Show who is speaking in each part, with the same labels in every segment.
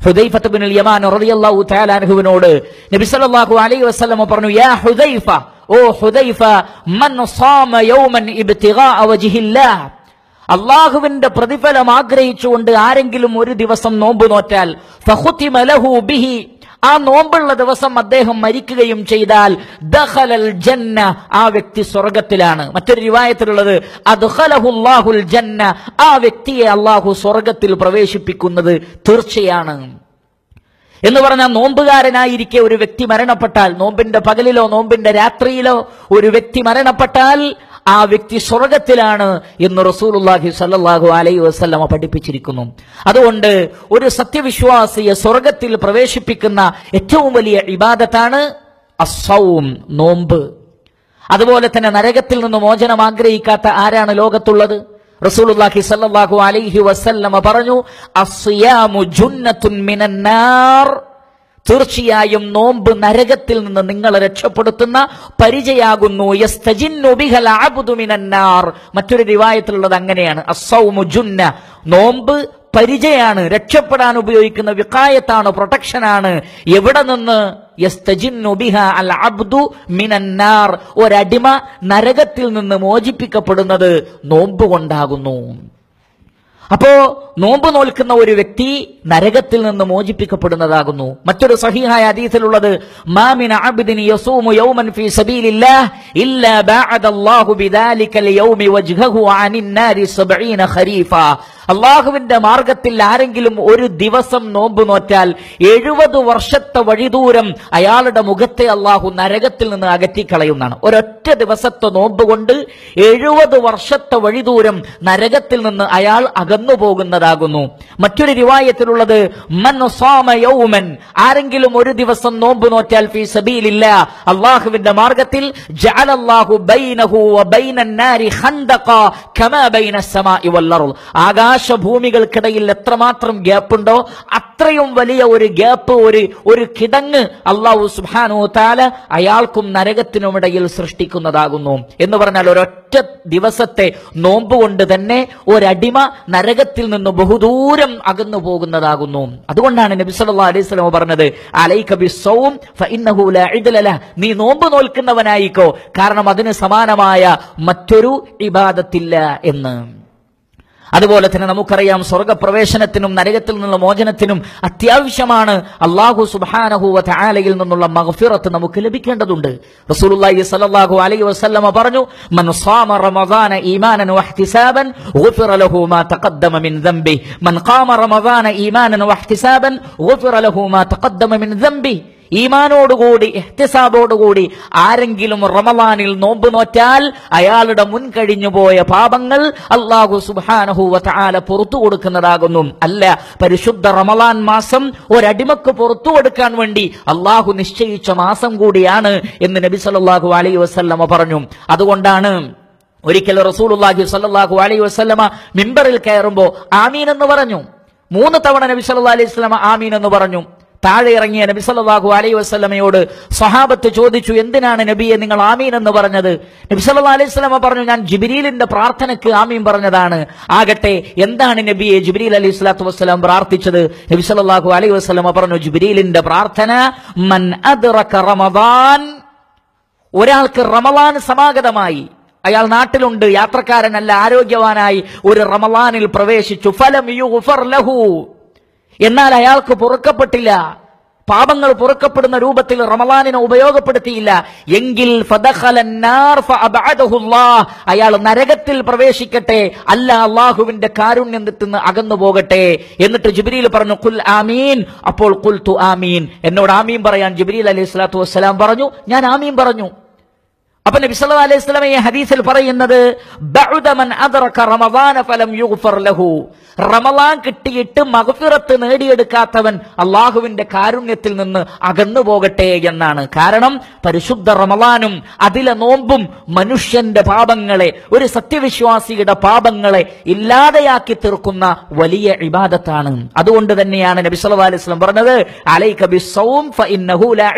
Speaker 1: ഹുദൈഫത്ത് bin യമാൻ റളിയല്ലാഹു തആല അൻഹുവിനോട് നബി സല്ലല്ലാഹു അലൈഹി വസല്ലം പറഞ്ഞു യാ ഹുദൈഫ ഓ ഹുദൈഫ മൻ സാമ യൗമൻ ഇബ്തിഗാ വജ്ഹില്ലാഹ് അള്ളാഹുവിന്റെ പ്രതിഫലം ആഗ്രഹിച്ചുകൊണ്ട് ആരെങ്കിലും ഒരു ദിവസം നോമ്പ് നോറ്റാൽ ഫഖുതിമ ലഹു ബിഹി ആ നോമ്പുള്ള ദിവസം അദ്ദേഹം മരിക്കുകയും ചെയ്താൽ ദഹലൽ ജന്ന ആ വ്യക്തി സ്വർഗത്തിലാണ്. മറ്റൊരു രൂപായത്തിലുള്ളത് അദ്ഹലഹുല്ലാഹുൽ ജന്ന ആ വ്യക്തിയെ അള്ളാഹു സ്വർഗത്തിൽ പ്രവേശിപ്പിക്കുന്നത് തീർച്ചയാണ്. എന്ന് പറഞ്ഞാൽ നോമ്പുകാരനായിരിക്കെ ഒരു വ്യക്തി മരണപ്പെട്ടാൽ നോമ്പിന്റെ പകലിലോ നോമ്പിന്റെ രാത്രിയിലോ ഒരു വ്യക്തി മരണപ്പെട്ടാൽ ആ വ്യക്തി സ്വർഗത്തിലാണ് എന്ന് റസൂലുള്ളാഹി സല്ലാഹു അലൈഹി വസല്ലമ പഠിപ്പിച്ചിരിക്കുന്നു. അതുകൊണ്ട് ഒരു സത്യവിശ്വാസിയെ സ്വർഗത്തിൽ പ്രവേശിപ്പിക്കുന്ന ഏറ്റവും വലിയ ഇബാദത്താണ് അസൗം നോമ്പ്. അതുപോലെ തന്നെ നരകത്തിൽ നിന്ന് മോചനം ആഗ്രഹിക്കാത്ത ആരാണ് ലോകത്തുള്ളത്? റസൂലുള്ളാഹി സല്ലല്ലാഹു അലൈഹി വസല്ലമ പറഞ്ഞു അസ്യാമു ജുന്നത്തുൻ മിനന്നാർ. തീർച്ചയായും നോമ്പ് നരകത്തിൽ നിന്ന് നിങ്ങളെ രക്ഷപ്പെടുത്തുന്ന പരിചയാകുന്നു. മറ്റൊരു ദിവായത്തിലുള്ളത് അങ്ങനെയാണ്. അസ്സൗമു ജുന്ന. നോമ്പ് പരിചയാണ്. രക്ഷപ്പെടാൻ ഉപയോഗിക്കുന്ന വിക്കായത്താണ് പ്രൊട്ടക്ഷനാണ്. എവിടെ നിന്ന്? ഒരടിമ നരകത്തിൽ നിന്ന് മോചിപ്പിക്കപ്പെടുന്നത് നോമ്പ് കൊണ്ടാകുന്നു. അപ്പോ നോമ്പ് നോൽക്കുന്ന ഒരു വ്യക്തി നരകത്തിൽ നിന്ന് മോചിപ്പിക്കപ്പെടുന്നതാകുന്നു. മറ്റൊരു സഹിഹായ അബ്ദിൻ യസൂമു യൗമൻ ഫീ ഇല്ലാ വജ്ഹഹു അനിൻ നാരി 70 ഖരീഫ. അള്ളാഹുവിന്റെ മാർഗത്തിൽ ആരെങ്കിലും ഒരു ദിവസം നോമ്പ് നോറ്റാൽ എഴുപത് വർഷത്തെ വഴിദൂരം അയാളുടെ മുഖത്തെ അള്ളാഹു നരകത്തിൽ നിന്ന് അകറ്റിക്കളയുന്നതാണ്. ഒരൊറ്റ ദിവസത്തെ നോമ്പുകൊണ്ട് എഴുപത് വർഷത്തെ വഴിദൂരം നരകത്തിൽ നിന്ന് അയാൾ അകന്നു പോകുന്നതാകുന്നു. മറ്റൊരു രൂപായത്തിലുള്ളത് മൻ ആരെങ്കിലും ഒരു ദിവസം നോമ്പ് നോറ്റാൽ ഫീ സബീലില്ല. അള്ളാഹുവിന്റെ മാർഗത്തിൽ ആകാശഭൂമികൾക്കിടയിൽ എത്രമാത്രം ഗ്യാപ്പ് ഉണ്ടോ അത്രയും വലിയ ഒരു ഗ്യാപ്പ് ഒരു ഒരു കിടങ്ങ് അള്ളാഹു സുബാനു താല അയാൾക്കും നരകത്തിനുമിടയിൽ സൃഷ്ടിക്കുന്നു. സൃഷ്ടിക്കുന്നതാകുന്നു എന്ന് പറഞ്ഞാൽ ഒരൊറ്റ ദിവസത്തെ നോമ്പ് കൊണ്ട് തന്നെ ഒരടിമ നരകത്തിൽ നിന്ന് ബഹുദൂരം അകന്നു പോകുന്നതാകുന്നു. അതുകൊണ്ടാണ് നബി സല്ലല്ലാഹു അലൈഹി വസല്ലം പറഞ്ഞത് അലൈക ബിസ്സൗം ഫഇന്നഹു ലാ ഇദ്ല ലഹ്. നീ നോമ്പ് നോൽക്കുന്നവനായിക്കോ കാരണം അതിന് സമാനമായ മറ്റൊരു ഇബാദത്തില്ല എന്ന്. അതുപോലെ തന്നെ നമുക്കറിയാം സ്വർഗപ്രവേശനത്തിനും നരകത്തിൽ നിന്നുള്ള മോചനത്തിനും അത്യാവശ്യമാണ് അള്ളാഹു സുബാനഹുവ താലയിൽ നിന്നുള്ള മഹഫിറത്ത് നമുക്ക് ലഭിക്കേണ്ടതുണ്ട്. റസൂലുള്ളാഹി സ്വല്ലല്ലാഹു അലൈഹി വസല്ലമ പറഞ്ഞു മൻ സാമ റമദാന ഈമാനൻ വഹ്തിസാബൻ ഗുഫിറ ലഹു മാ തഖദ്ദമ മിൻ ദംബി മൻ ഖാമ റമദാന ഈമാനൻ വഹ്തിസാബൻ ഗുഫിറ ലഹു മാ തഖദ്ദമ മിൻ ദംബി ഈമാനോടുകൂടി എഹ്തിസാബോടുകൂടി ആരെങ്കിലും റമലാനിൽ നോമ്പ് നോറ്റാൽ അയാളുടെ മുൻ കഴിഞ്ഞു പോയ പാപങ്ങൾ അള്ളാഹു സുബാനഹുവ താല പുറത്തു കൊടുക്കുന്നതാകുന്നു. അല്ല പരിശുദ്ധ റമലാൻ മാസം ഒരടിമക്ക് പുറത്തു കൊടുക്കാൻ വേണ്ടി അള്ളാഹു നിശ്ചയിച്ച മാസം കൂടിയാണ് എന്ന് നബി സല്ലല്ലാഹു അലൈ വസല്ലമ പറഞ്ഞു. അതുകൊണ്ടാണ് ഒരിക്കൽ റസൂലുള്ളാഹി സല്ലാഹു അലൈ വസല്ലമ മിമ്പറിൽ കയറുമ്പോൾ ആമീൻ എന്ന് പറഞ്ഞു. മൂന്ന് തവണ നബി സല്ലാ അലൈഹി സ്വലമ ആമീൻ എന്ന് പറഞ്ഞു. താഴെ ഇറങ്ങിയ നബി സല്ലാഹു അലൈഹി വസ്ലമയോട് സ്വഹാബത്ത് ചോദിച്ചു എന്തിനാണ് നബിയെ നിങ്ങൾ ആമീൻ എന്ന് പറഞ്ഞത്? നബി സല്ലാ അലൈഹി സ്വലമ പറഞ്ഞു ഞാൻ ജിബ്രീലിന്റെ പ്രാർത്ഥനയ്ക്ക് ആമീൻ പറഞ്ഞതാണ്. ആകട്ടെ എന്താണ് നബിയെ ജിബ്രീൽ അലൈഹി സ്വലാത്തു വസ്സലാം പ്രാർത്ഥിച്ചത്? നബി സല്ലാഹു അലൈഹി വസ്ലമ പറഞ്ഞു ജിബ്രീലിന്റെ പ്രാർത്ഥന മൻ റമദാൻ ഒരാൾക്ക് റമലാൻ സമാഗതമായി. അയാൾ നാട്ടിലുണ്ട് യാത്രക്കാരനല്ല ആരോഗ്യവാനായി ഒരു റമലാനിൽ പ്രവേശിച്ചു. ഫലം യുഗ്ഫർ ലഹു. എന്നാൽ അയാൾക്ക് പൊറുക്കപ്പെട്ടില്ല. പാപങ്ങൾ പൊറുക്കപ്പെടുന്ന രൂപത്തിൽ റമലാനിനെ ഉപയോഗപ്പെടുത്തിയില്ല. എങ്കിൽ. അയാൾ നരകത്തിൽ പ്രവേശിക്കട്ടെ. അല്ല അള്ളാഹുവിന്റെ കാരുണ്യത്തിൽ നിന്ന് അകന്നു പോകട്ടെ. എന്നിട്ട് ജിബ്രീൽ പറഞ്ഞു കുൽ ആമീൻ. അപ്പോൾ കുൽ തു ആമീൻ. എന്നോട് ആമീൻ പറയാൻ ജിബ്രീൽ അലൈഹി സ്വലാത്തു വസ്സലാം പറഞ്ഞു. ഞാൻ ആമീൻ പറഞ്ഞു. അപ്പൊ നബി സല്ലല്ലാഹു അലൈഹി വസല്ലം ഈ ഹദീസിൽ പറയുന്നത് ബഅദ മൻ അദ്റക റമദാന ഫലം യുഗ്ഫർ ലഹു. റമളാൻ കിട്ടിയിട്ട് മഗ്ഫിറത്ത് നേടിയെടുക്കാത്തവൻ അള്ളാഹുവിന്റെ കാരുണ്യത്തിൽ നിന്ന് അകന്നു പോകട്ടെ എന്നാണ്. കാരണം പരിശുദ്ധ റമളാനും അതിലെ നോമ്പും മനുഷ്യന്റെ പാപങ്ങളെ ഒരു സത്യവിശ്വാസിയുടെ പാപങ്ങളെ ഇല്ലാതെയാക്കി തീർക്കുന്ന വലിയ ഇബാദത്താണ്. അതുകൊണ്ട് തന്നെയാണ് നബി സല്ലല്ലാഹു അലൈഹി വസല്ലം പറഞ്ഞത് അലൈക ബിസ്സൗം ഫഇന്നഹു ലാ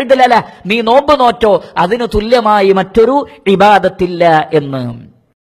Speaker 1: നീ നോമ്പ് നോറ്റോ അതിന് തുല്യമായി മറ്റൊരു ഇബാദത്തില്ല എന്ന്.